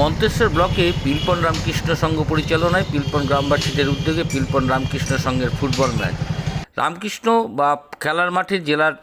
মন্তেশ্বর ব্লকে পিলপন রামকৃষ্ণ সংঘ পরিচালনায় পিলপন গ্রামবাসীদের উদ্যোগে পিলপন রামকৃষ্ণ সংঘের ফুটবল ম্যাচ। রামকৃষ্ণ বা খেলার মাঠে জেলার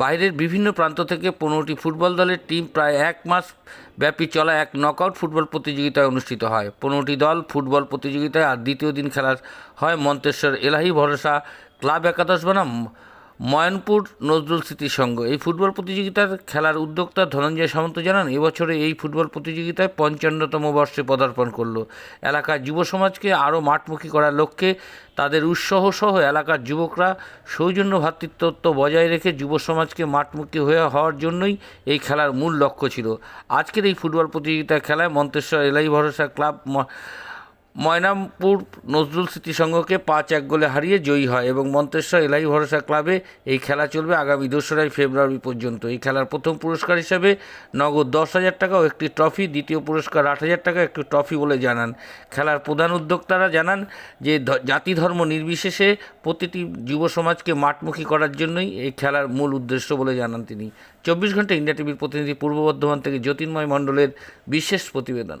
বাইরের বিভিন্ন প্রান্ত থেকে পনেরোটি ফুটবল দলের টিম প্রায় এক মাস ব্যাপী চলা এক নকআউট ফুটবল প্রতিযোগিতায় অনুষ্ঠিত হয়। পনেরোটি দল ফুটবল প্রতিযোগিতায় আর দ্বিতীয় দিন খেলা হয় মন্তেশ্বর এলাহি ভরসা ক্লাব একাদশ বনাম ময়নপুর নজরুল স্মৃতি সংঘ। এই ফুটবল প্রতিযোগিতার খেলার উদ্যোক্তা ধনঞ্জয় সামন্ত জানান এবছরে এই ফুটবল প্রতিযোগিতায় পঞ্চান্নতম বর্ষে পদার্পণ করল। এলাকার যুব সমাজকে আরও মাঠমুখী করার লক্ষ্যে তাদের উৎসাহ সহ এলাকার যুবকরা সৌজন্য ভ্রাতৃত্ব বজায় রেখে যুব সমাজকে মাঠমুখী হয়ে হওয়ার জন্যই এই খেলার মূল লক্ষ্য ছিল। আজকের এই ফুটবল প্রতিযোগিতার খেলায় মন্তেশ্বর এলাই ভরসা ক্লাব ময়নামপুর নজরুল স্মৃতি সংঘকে পাঁচ এক গোলে হারিয়ে জয়ী হয় এবং মন্তেশ্বর এলাই ভরসা ক্লাবে এই খেলা চলবে আগামী দোসরাই ফেব্রুয়ারি পর্যন্ত। এই খেলার প্রথম পুরস্কার হিসাবে নগদ দশ হাজার টাকা ও একটি ট্রফি, দ্বিতীয় পুরস্কার আট হাজার টাকা, একটি ট্রফি বলে জানান। খেলার প্রধান উদ্যোক্তারা জানান যে জাতি ধর্ম নির্বিশেষে প্রতিটি যুব সমাজকে মাঠমুখী করার জন্যই এই খেলার মূল উদ্দেশ্য বলে জানান তিনি। চব্বিশ ঘণ্টা ইন্ডিয়া টিভির প্রতিনিধি পূর্ব বর্ধমান থেকে জ্যোতির্ময় মণ্ডলের বিশেষ প্রতিবেদন।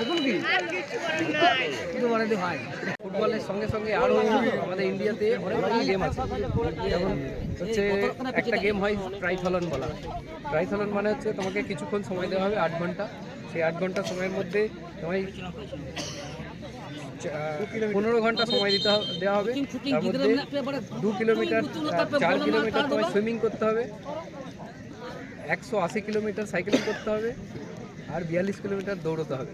ধন্যবাদ ধন্যবাদ ফুটবলের সঙ্গে সঙ্গে আরও আমাদের ইন্ডিয়াতে অনেক গেম আছে। যেমন হচ্ছে একটা গেম হয় ট্রাইথলন বলা হয়। ট্রাইথলন মানে হচ্ছে তোমাকে কিছুক্ষণ সময় দেওয়া হবে, আট ঘণ্টা। সেই আট ঘণ্টা সময়ের মধ্যে তোমায় পনেরো ঘণ্টা সময় দিতে দেওয়া হবে। তার মধ্যে দু কিলোমিটার চার কিলোমিটার তোমায় সুইমিং করতে হবে। একশো আশি কিলোমিটার সাইকেলিং করতে হবে। আর বিয়াল্লিশ কিলোমিটার দৌড়তে হবে।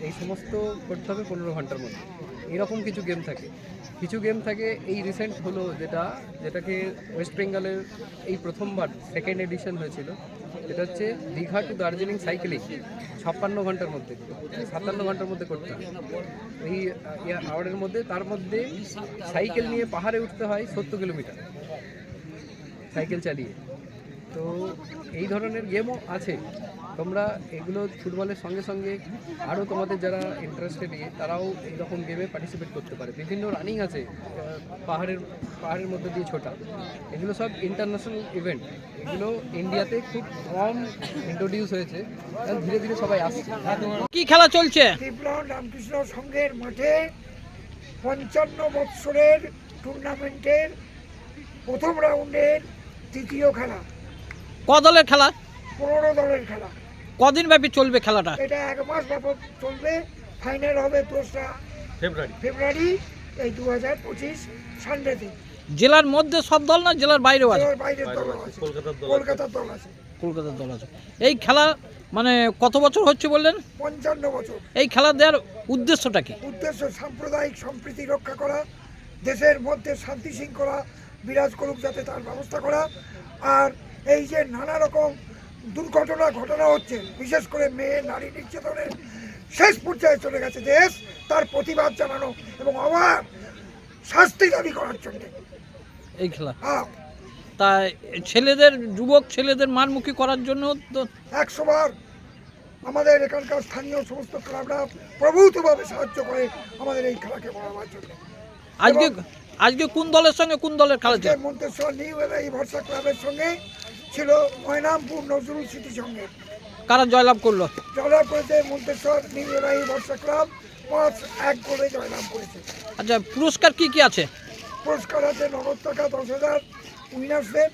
এই সমস্ত করতে হবে পনেরো ঘণ্টার মধ্যে। এরকম কিছু গেম থাকে। কিছু গেম থাকে, এই রিসেন্ট হলো যেটা, যেটাকে ওয়েস্ট বেঙ্গলের এই প্রথমবার সেকেন্ড এডিশন হয়েছিল। এটা হচ্ছে দীঘা টু দার্জিলিং সাইকেলিং ছাপ্পান্ন ঘণ্টার মধ্যে। সাতান্ন ঘণ্টার মধ্যে করতে হবে। এই আওয়ারের মধ্যে, তার মধ্যে সাইকেল নিয়ে পাহাড়ে উঠতে হয় সত্তর কিলোমিটার। সাইকেল চালিয়ে। তো এই ধরনের গেমও আছে। তোমরা এগুলো ফুটবলের সঙ্গে সঙ্গে আরও তোমাদের যারা ইন্টারেস্টেড নিয়ে তারাও এইরকম গেমে পার্টিসিপেট করতে পারে। বিভিন্ন রানিং আছে পাহাড়ের পাহাড়ের মধ্যে দিয়ে ছোটা। এগুলো সব ইন্টারন্যাশনাল ইভেন্ট এগুলো ইন্ডিয়াতে খুব কম ইন্ট্রোডিউস হয়েছে। ধীরে ধীরে সবাই আসছে। কি খেলা চলছে? রামকৃষ্ণ সংঘের মাঠে পঞ্চান্ন বৎসরের টুর্নামেন্টের প্রথম রাউন্ডের তৃতীয় খেলা। ক দলের খেলা? পনেরো দলের খেলা। কদিন ব্যাপী চলবে খেলাটা? এটা এক মাস ব্যাপক চলবে। ফাইনাল হবে দোসরা ফেব্রুয়ারি। ফেব্রুয়ারি এই দু হাজার পঁচিশ সানডেতে জেলার মধ্যে সব দল না জেলার বাইরেও আছে? বাইরের দল আছে। কলকাতার দল আছে। কলকাতার দল আছে। এই খেলা মানে কত বছর হচ্ছে বললেন? পঞ্চান্ন বছর। এই খেলা দেওয়ার উদ্দেশ্যটা কি? উদ্দেশ্য সাম্প্রদায়িক সম্প্রীতি রক্ষা করা দেশের মধ্যে শান্তি শৃঙ্খলা বিরাজ করুক যাতে তার ব্যবস্থা করা আর এই যে নানা রকম দুর্ঘটনা ঘটনা হচ্ছে বিশেষ করে মেয়ে নারী নির্যাতনের শেষ পর্যায়ে চলে গেছে দেশ তার প্রতিবাদ জানানো এবং আবার শাস্তি দাবি করার জন্য। এই খেলা। হ্যাঁ। তা ছেলেদের যুবক ছেলেদের মানমুখী করার জন্য তো একশো বার আমাদের এখানকার স্থানীয় সমস্ত ক্লাবরা প্রভূতভাবে সাহায্য করে আমাদের এই খেলাকে বাড়াবার জন্য। আজকে আজকে কোন দলের সঙ্গে কোন দলের খেলা মন্তেশ্বর নিউ এই ভরসা ক্লাবের সঙ্গে ছিল ময়নামপুর নজরুল স্মৃতি সঙ্গে কারা জয়লাভ করল? জয়লাভ করেছে মন্তেশ্বর এই ভরসা ক্লাব পাঁচ এক করে জয়লাভ করেছে। আচ্ছা পুরস্কার কি কি আছে? পুরস্কার আছে নগদ টাকা দশ হাজার উইনার্সদের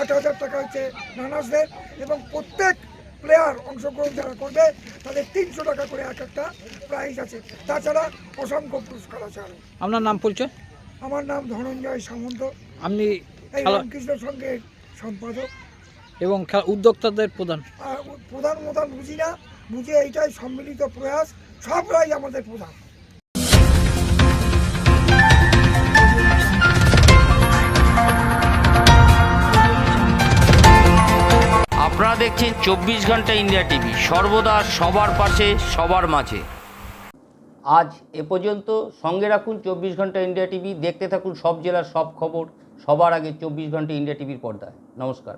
আট হাজার টাকা হচ্ছে রানার্সদের এবং প্রত্যেক প্লেয়ার অংশগ্রহণ যারা করবে তাদের তিনশো টাকা করে এক একটা প্রাইজ আছে। তাছাড়া অসংখ্য পুরস্কার আছে আরও আপনার নাম পরিচয় আমার নাম ধনঞ্জয় সামন্ত। আপনি এই রামকৃষ্ণ সঙ্গের সম্পাদক। এবং খেলা উদ্যোক্তাদের প্রধান? প্রধান প্রধান বুঝি না বুঝে এইটাই সম্মিলিত প্রয়াস সবরাই আমাদের প্রধান। আপনারা দেখছেন চব্বিশ ঘণ্টা ইন্ডিয়া টিভি সর্বদা সবার পাশে সবার মাঝে। আজ এ পর্যন্ত সঙ্গে রাখুন চব্বিশ ঘণ্টা ইন্ডিয়া টিভি দেখতে থাকুন সব জেলার সব খবর সবার আগে চব্বিশ ঘণ্টা ইন্ডিয়া টিভির পর্দায়। নমস্কার।